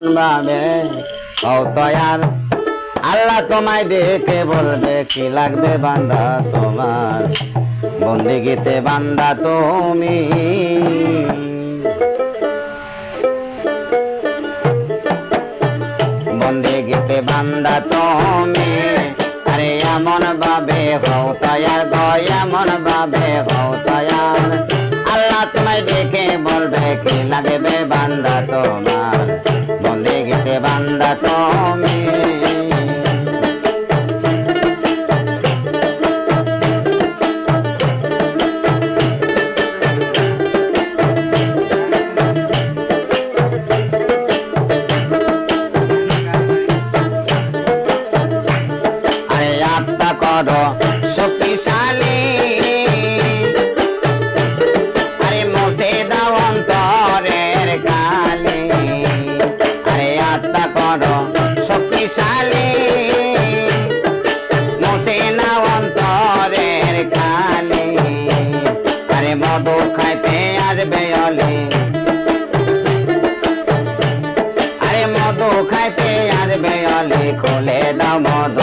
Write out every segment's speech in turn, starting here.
ভাবে তয়ার আল্লাহ তোমায় ডেকে বলবে কি লাগবে বান্দা তোমার? বন্দিগিতে বান্দা তুমি। বন্দিগিতে বান্দা তুমি। আরে এমন ভাবে হও তয়ার গো, এমন ভাবে হও তয়ার আল্লাহ তোমায় ডেকে বলবে কি লাগবে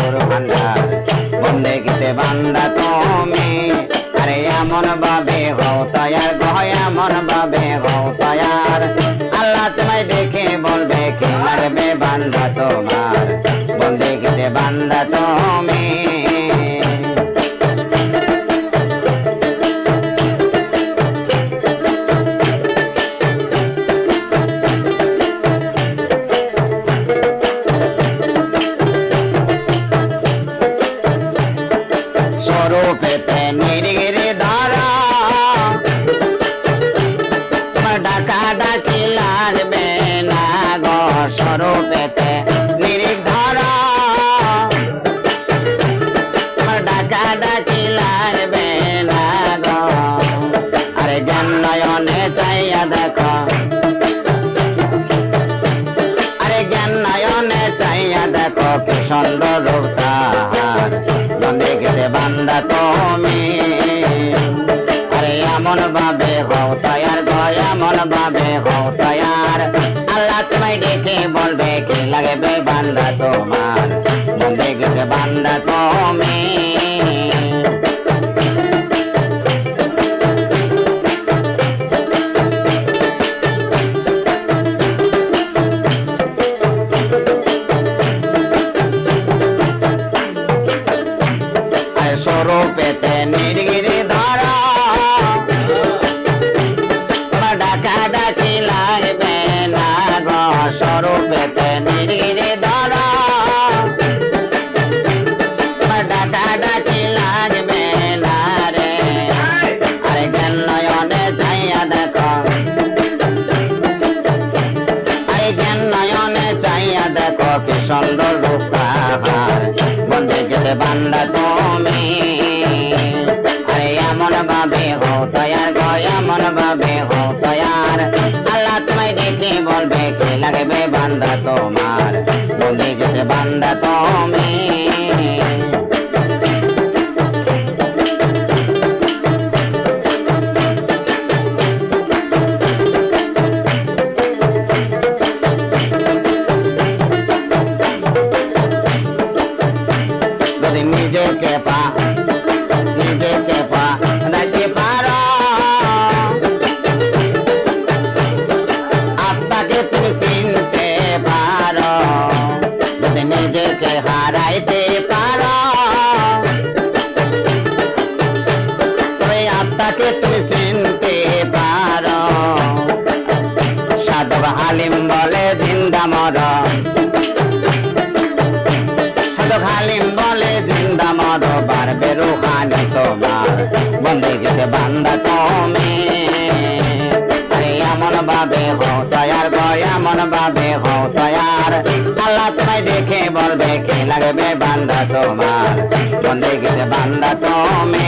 মধুর ভান্ডার। বন্দে গীতে বান্দা তুমি। আরে এমন ভাবে হও তয়ার গহ এমন ভাবে হও তয়ার। আল্লাহ তোমায় দেখে বলবে কে মারবে বান্দা তোমার। বন্দে গীতে বান্দা তুমি চাইয়া দেখো কি সুন্দর রূপ তাহার নন্দী গেলে বান্দা তুমি। আরে এমন ভাবে হও তয়ার গো, এমন ভাবে হও তয়ার। আল্লাহ তোমায় দেখে বলবে, কি লাগবে বান্দা তোমার? নন্দী গেলে বান্দা তুমি। সুন্দর রূপ তাহার বন্দে যেতে বান্দা তুমি আরে এমন ভাবে আত্মাকে তুমি চিনতে পারো। সাধব হালিম বলে, জিন্দা মরা সাধক হালিম বলে, জিন্দা মরো বাড়বে রুহানি তোমার। বন্দে গেছে বান্দা তুমি। এমন ভাবে হো তয়ার এমন ভাবে হো তয়ার। আল্লাহ তোমায় দেখে বলবে, কে লাগবে বান্দা তোমার? বন্দে গেছে বান্দা তুমি।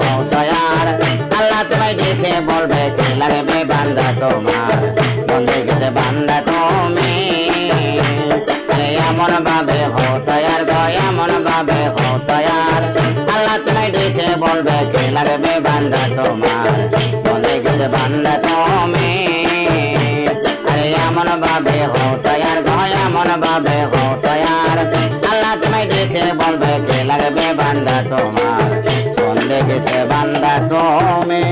হো তয়ার আল্লাহ তোমায় দেখে বলবে, কে লাগবে বান্দা তোমার? বন্ধে গেছে বান্দা তুমি। এমন ভাবে হো তয়ার গো, এমন ভাবে হো তয়ার আল্লাহ তোমায় দেখে বলবে, কে লাগবে বান্দা তোমার? বন্ধে গেছে বান্দা তুমি। এমন ভাবে হো তয়ার গো, এমন ভাবে হো তয়ার আল্লাহ তোমায় দেখে বলবে, কে লাগবে বান্দা তোমার? দিতে বান্দা ক্রমে